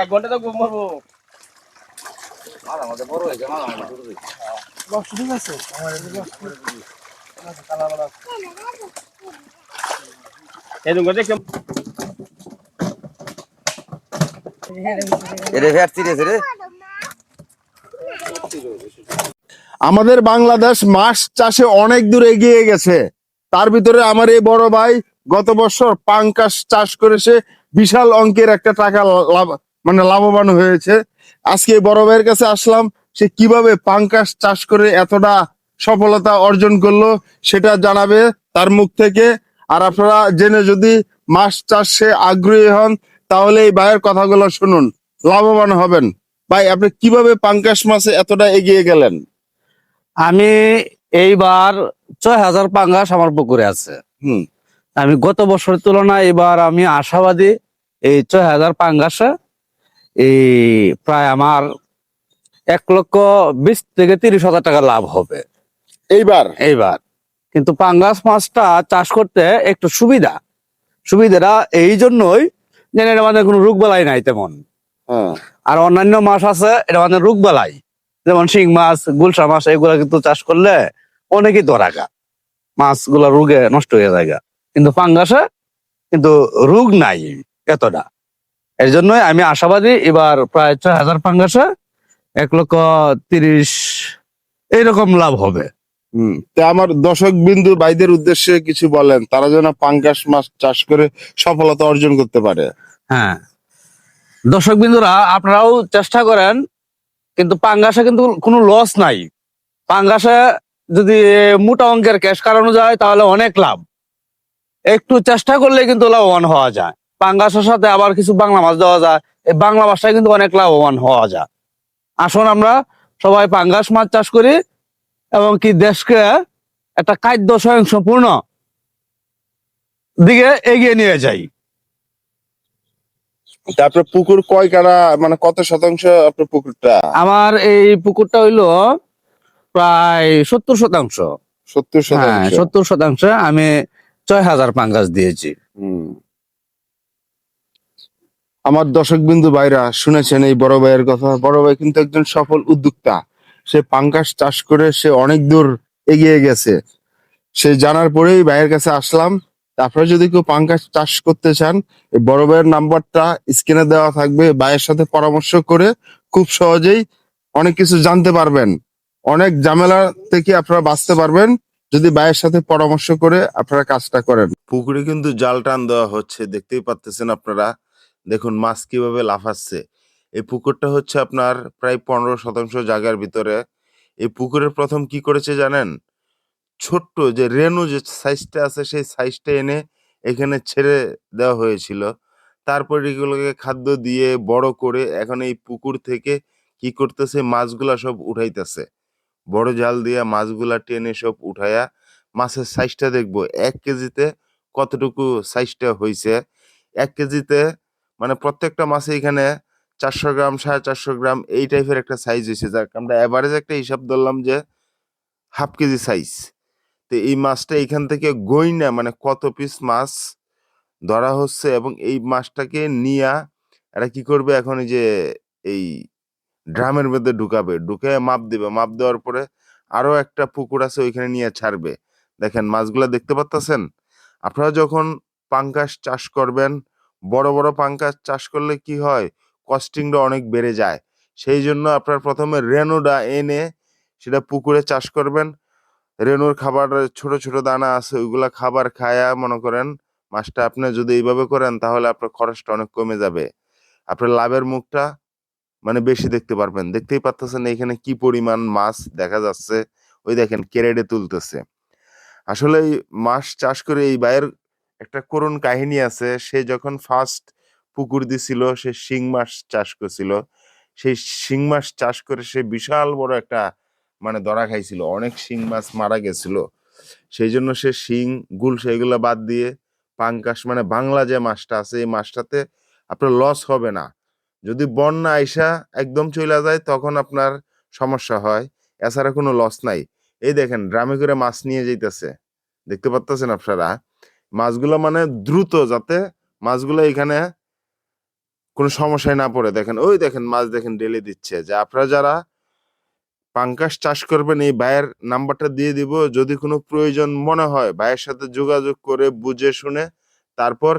এক ঘণ্টা তো মরবো মাঝে মাঝে বড় হয়েছে মাঝে মাঝে ছোট হয়েছে। বক্স ঠিক আছে? আমার বক্স কালা কালা এই দুটো দেখে। এটা ফ্যাট সিরিয়াস রে। আমাদের বাংলাদেশ মাছ চাষে অনেক দূর এগিয়ে গেছে। তার ভিতরে আমার এই বড় ভাই গত বছর পাঙ্কাশ চাষ করে সে বিশাল অঙ্কের একটা টাকা লাভ মানে লাভবান হয়েছে। আজকে বড় ভাইয়ের কাছে আসলাম সে কীভাবে পাঙ্কাশ চাষ করে এতটা সফলতা অর্জন করল সেটা জানাবে তার মুখ থেকে। আর আপনারা জেনে যদি মাছ চাষে আগ্রহী হন তাহলে এই ভাইয়ের কথাগুলো শুনুন। লাভবান হবেন। ভাই আপনি কীভাবে পাঙ্কাশ মাছে এতটা এগিয়ে গেলেন? আমি এইবার ছয় হাজার পাঙ্গাস আমার পুকুরে আছে। হুম। আমি গত বছরের তুলনায় এবার আমি আশাবাদী এই ছয় হাজার পাঙ্গাসে এই প্রায় আমার এক লক্ষ বিশ থেকে তিরিশ হাজার টাকা লাভ হবে। এইবার? এইবার। কিন্তু পাঙ্গাস মাছটা চাষ করতে একটু সুবিধা। সুবিধাটা এই জন্যই যে এটা মধ্যে কোনো রোগ বালাই নাই তেমন। হ্যাঁ। আর অন্যান্য মাছ আছে এটা মানে রোগ বালাই। যেমন শিং মাছ গুলশা মাছ এগুলা কিন্তু চাষ করলে অনেকই দরাগা। মাছগুলা রোগে নষ্ট হয়ে যায় কিন্তু পাঙ্গাসে কিন্তু রোগ নাই এতটা। এর জন্যই আমি আশাবাদী এবার প্রায় ছয় হাজার পাঙ্গাসে এক লক্ষ তিরিশ এইরকম লাভ হবে। হুম তা আমার দর্শক বিন্দু ভাইদের উদ্দেশ্যে কিছু বলেন তারা যেন পাঙ্গাস মাছ চাষ করে সফলতা অর্জন করতে পারে। হ্যাঁ দর্শক বিন্দুরা আপনারাও চেষ্টা করেন কিন্তু পাঙ্গাসে কিন্তু কোনো লস নাই। পাঙ্গাসে যদি মোটা অঙ্কের ক্যাশ কাটানো যায় তাহলে অনেক লাভ। একটু চেষ্টা করলে কিন্তু লাভবান হওয়া যায়। পাঙ্গাসের সাথে আবার কিছু বাংলা মাছ দেওয়া যায়। এই বাংলা মাছটাই কিন্তু অনেক লাভবান হওয়া যায়। আসুন আমরা সবাই পাঙ্গাস মাছ চাষ করি এবং কি দেশকে একটা খাদ্য স্বয়ংসম্পূর্ণ দিকে এগিয়ে নিয়ে যাই। তারপরে পুকুর কয় কারা মানে কত শতাংশ আপনার পুকুরটা? আমার এই পুকুরটা হইল প্রায় সত্তর শতাংশ। সত্তর হ্যাঁ শতাংশ সত্তর শতাংশ আমি ছয় হাজার পাঙ্গাস দিয়েছি। হুম। আমার দর্শক বিন্দু ভাইরা শুনেছেন এই বড় ভাইয়ের কথা। বড় ভাই কিন্তু একজন সফল উদ্যোক্তা। সে পাঙ্কাশ চাষ করে সে অনেক দূর এগিয়ে গেছে। সে জানার পরেই ভাইয়ের কাছে আসলাম আপনারা যদি কেউ পাঙ্কাশ চাষ করতে চান, এই বড় ভাইয়ের নাম্বারটা স্ক্রিনে দেওয়া থাকবে। ভাইয়ের সাথে পরামর্শ করে খুব সহজেই অনেক কিছু জানতে পারবেন। অনেক ঝামেলা থেকে আপনারা বাঁচতে পারবেন। যদি ভাইয়ের সাথে পরামর্শ করে আপনারা কাজটা করেন। পুকুরে কিন্তু জাল টান দেওয়া হচ্ছে। দেখতেই পাচ্তেছেন আপনারা। দেখুন, মাছ কীভাবে লাফাচ্ছে? এই পুকুরটা হচ্ছে আপনার প্রায় পনেরো শতাংশ জায়গার ভিতরে। এই পুকুরের প্রথম কি করেছে জানেন? ছোট্ট যে রেনু যে সাইজটা আছে, সেই সাইজটা এনে এখানে ছেড়ে দেওয়া হয়েছিল। তারপর এগুলোকে খাদ্য দিয়ে বড় করে এখন এই পুকুর থেকে কি করতেছে? মাছগুলা সব উঠাইতেছে। বড় জাল দিয়া মাছগুলা টেনে সব উঠায়া মাছের সাইজটা দেখব। এক কেজিতে কতটুকু সাইজটা হয়েছে এক কেজিতে মানে প্রত্যেকটা মাছে এখানে চারশো গ্রাম, সাড়ে চারশো গ্রাম এই টাইপের একটা সাইজ হয়েছে যাক, আমরা অ্যাভারেজ একটা হিসাব ধরলাম যে হাফ কেজি সাইজ তো এই মাছটা এখান থেকে গই না মানে কত পিস মাছ ধরা হচ্ছে এবং এই মাছটাকে নিয়া এরা কি করবে এখন যে এই ড্রামের মধ্যে ঢুকাবে। ঢুকে মাপ দিবে। মাপ দেওয়ার পরে আরও একটা পুকুর আছে ওইখানে নিয়ে ছাড়বে। দেখেন মাছগুলা দেখতে পাচ্ছেন আপনারা যখন পাঙ্কাশ চাষ করবেন বড় বড় পাঙ্কাশ চাষ করলে কি হয়? কস্টিংটা অনেক বেড়ে যায়। সেই জন্য আপনার প্রথমে রেনুটা এনে সেটা পুকুরে চাষ করবেন। রেনুর খাবার, ছোট ছোট দানা আছে, ওইগুলা খাবার খায়া মনে করেন মাছটা আপনি যদি এইভাবে করেন তাহলে আপনার খরচটা অনেক কমে যাবে। আপনার লাভের মুখটা মানে বেশি দেখতে পারবেন। দেখতেই পাচ্ছেন এখানে কি পরিমাণ মাছ দেখা যাচ্ছে। ওই দেখেন কেরেডে তুলতেছে। আসলে মাছ চাষ করে এই ভাইয়ের একটা করুণ কাহিনী আছে, সে যখন ফার্স্ট পুকুর দিছিল, সে শিং মাছ চাষ করছিল। সেই শিং মাছ চাষ করে সে বিশাল বড় একটা মানে ধরা খাইছিল, অনেক শিং মাছ মারা গেছিল। সেই জন্য সে শিং, গুল সেগুলো বাদ দিয়ে পাঙ্কাশ মানে বাংলা যে মাছটা আছে, এই মাছটাতে আপনার লস হবে না। যদি বন্যা আইসা একদম চলে যায়, তখন আপনার সমস্যা হয়। এছাড়া কোনো লস নাই। এই দেখেন, ড্রামে করে মাছ নিয়ে যাইতেছে। দেখতে পাচ্ছেন আপনারা? মাছগুলো মানে দ্রুত যাতে মাছগুলো এখানে কোনো সমস্যায় না পড়ে। দেখেন, ওই দেখেন মাছ দেখেন ডেলি দিচ্ছে। যে আপনারা যারা পাঙ্কাশ চাষ করবেন, এই ভাইয়ের নাম্বারটা দিয়ে দিব। যদি কোনো প্রয়োজন মনে হয়, ভাইয়ের সাথে যোগাযোগ করে বুঝে শুনে তারপর